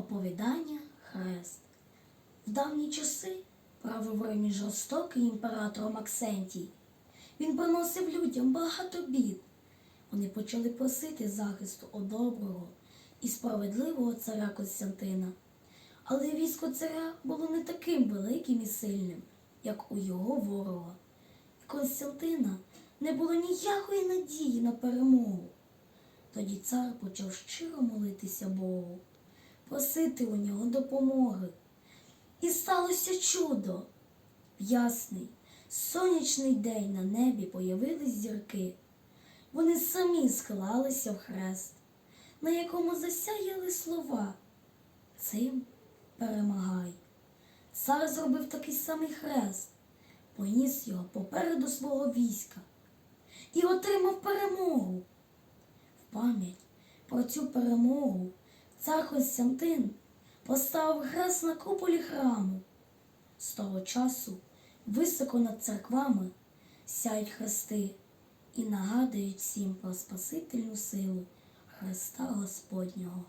Оповідання Хрест. В давні часи правив Римі жорстокий імператор Максентій. Він приносив людям багато бід. Вони почали просити захисту у доброго і справедливого царя Костянтина. Але військо царя було не таким великим і сильним, як у його ворога. І Константина не було ніякої надії на перемогу. Тоді цар почав щиро молитися Богу, просити у нього допомоги. І сталося чудо. В ясний, сонячний день на небі появились зірки. Вони самі склалися в хрест, на якому засяяли слова. Цим перемагай. Цар зробив такий самий хрест, поніс його попереду свого війська і отримав перемогу. В пам'ять про цю перемогу цар Костянтин поставив хрест на куполі храму. З того часу високо над церквами сяють хрести і нагадують всім про Спасительну силу Христа Господнього.